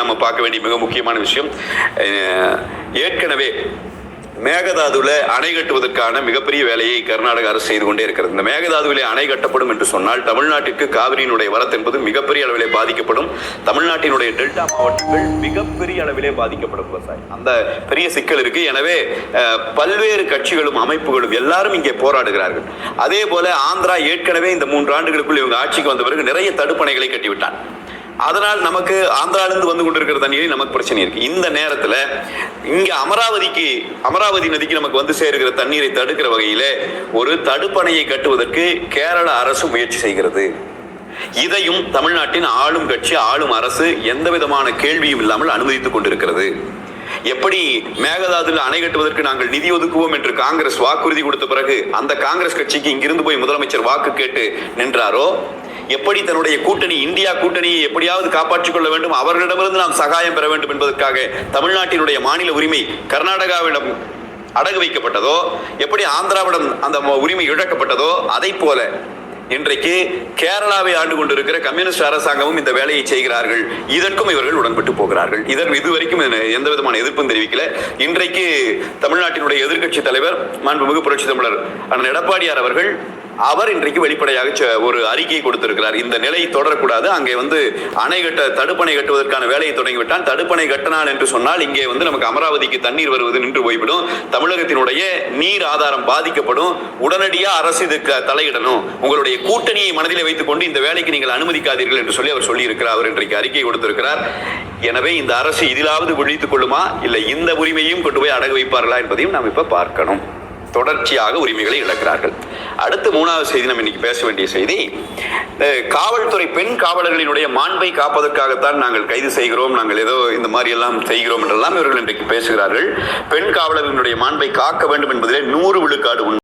நம்ம பார்க்க வேண்டிய மிக முக்கியமான விஷயம் ஏற்கனவே மேகதாதுவில் அணை கட்டுவதற்கான மிகப்பெரிய வேலையை கர்நாடக அரசு செய்து கொண்டே இருக்கிறது. இந்த மேகதாதுவிலே அணை கட்டப்படும் என்று சொன்னால் தமிழ்நாட்டிற்கு காவிரியினுடைய வரத்து என்பது மிகப்பெரிய அளவிலே பாதிக்கப்படும். தமிழ்நாட்டினுடைய டெல்டா மாவட்டங்கள் மிகப்பெரிய அளவிலே பாதிக்கப்படும் விவசாயி அந்த பெரிய சிக்கல் இருக்கு. எனவே பல்வேறு கட்சிகளும் அமைப்புகளும் எல்லாரும் இங்கே போராடுகிறார்கள். அதே போல ஆந்திரா ஏற்கனவே இந்த மூன்று ஆண்டுகளுக்குள் இவங்க ஆட்சிக்கு வந்த பிறகு நிறைய தடுப்பணைகளை கட்டிவிட்டான் அதனால் நமக்கு ஆந்திராவிலிருந்து வந்து கொண்டிருக்கிற தண்ணீரில் நமக்கு பிரச்சனை இருக்கு. இந்த நேரத்தில் இங்கே அமராவதிக்கு அமராவதி நதிக்கு நமக்கு வந்து சேருகிற தண்ணீரை தடுக்கிற வகையில் ஒரு தடுப்பணையை கட்டுவதற்கு கேரள அரசு முயற்சி செய்கிறது. இதையும் தமிழ்நாட்டின் ஆளும் கட்சி ஆளும் அரசு எந்த விதமான கேள்வியும் இல்லாமல் அனுமதித்துக் கொண்டிருக்கிறது. எப்படி மேகதாதுல அணை கட்டுவதற்கு நாங்கள் நிதி ஒதுக்குவோம் என்று காங்கிரஸ் வாக்குறுதி கொடுத்த பிறகு அந்த காங்கிரஸ் கட்சிக்கு இங்கிருந்து போய் முதலமைச்சர் வாக்கு கேட்டு நின்றாரோ எப்படி தன்னுடைய கூட்டணி இந்தியா கூட்டணியை எப்படியாவது காப்பாற்றிக் கொள்ள வேண்டும் அவர்களிடமிருந்து நாம் சகாயம் பெற வேண்டும் என்பதற்காக தமிழ்நாட்டினுடைய மாநில உரிமை கர்நாடகாவிடம் அடகு வைக்கப்பட்டதோ எப்படி ஆந்திராவிடம் அந்த ம- உரிமை இழக்கப்பட்டதோ அதை போல இன்றைக்கு கேரளாவை ஆண்டு கொண்டிருக்கிற கம்யூனிஸ்ட் அரசாங்கமும் இந்த வேலையை செய்கிறார்கள். இதற்கும் இவர்கள் உடன்பட்டு போகிறார்கள். இதற்கு இதுவரைக்கும் எந்த- எந்த விதமான எதிர்ப்பும் தெரிவிக்கல. இன்றைக்கு தமிழ்நாட்டினுடைய எதிர்க்கட்சி தலைவர் மாண்புமிகு புரட்சி தமிழர் அண்ணன் எடப்பாடியார் அவர்கள் அவர் இன்றைக்கு வெளிப்படையாக ஒரு அறிக்கை கொடுத்திருக்கிறார். இந்த நிலை தொடரக்கூடாது. அங்கே வந்து அணை கட்ட தடுப்பணை கட்டுவதற்கான வேலையை தொடங்கிவிட்டால் தடுப்பணை கட்டினான் என்று சொன்னால் இங்கே வந்து நமக்கு அமராவதிக்கு தண்ணீர் வருவது நின்று போய்விடும். தமிழகத்தினுடைய நீர் ஆதாரம் பாதிக்கப்படும். உடனடியாக அரசு இதுக்கு தலையிடணும். உங்களுடைய கூட்டணியை மனதில் வைத்துக் கொண்டு இந்த வேலைக்கு நீங்கள் அனுமதிக்காதீர்கள் என்று சொல்லி அவர் சொல்லியிருக்கிறார். அவர் இன்றைக்கு அறிக்கை கொடுத்திருக்கிறார். எனவே இந்த அரசு இதிலாவது விழித்துக் கொள்ளுமா? இல்லை இந்த உரிமையும் கொண்டு போய் அடகு வைப்பார்களா என்பதையும் நாம் இப்ப பார்க்கணும். தொடர்ச்சியாக உரிமைகளை இழக்கிறார்கள். அடுத்து மூணாவது செய்தி நம்ம இன்னைக்கு பேச வேண்டிய செய்தி காவல்துறை பெண் காவலர்களினுடைய மாண்பை காப்பதற்காகத்தான் நாங்கள் கைது செய்கிறோம் நாங்கள் ஏதோ இந்த மாதிரி எல்லாம் செய்கிறோம் என்றெல்லாம் இவர்கள் இன்றைக்கு பேசுகிறார்கள். பெண் காவலர்களினுடைய மாண்பை காக்க வேண்டும் என்பதிலே நூறு விழுக்காடு உண்மை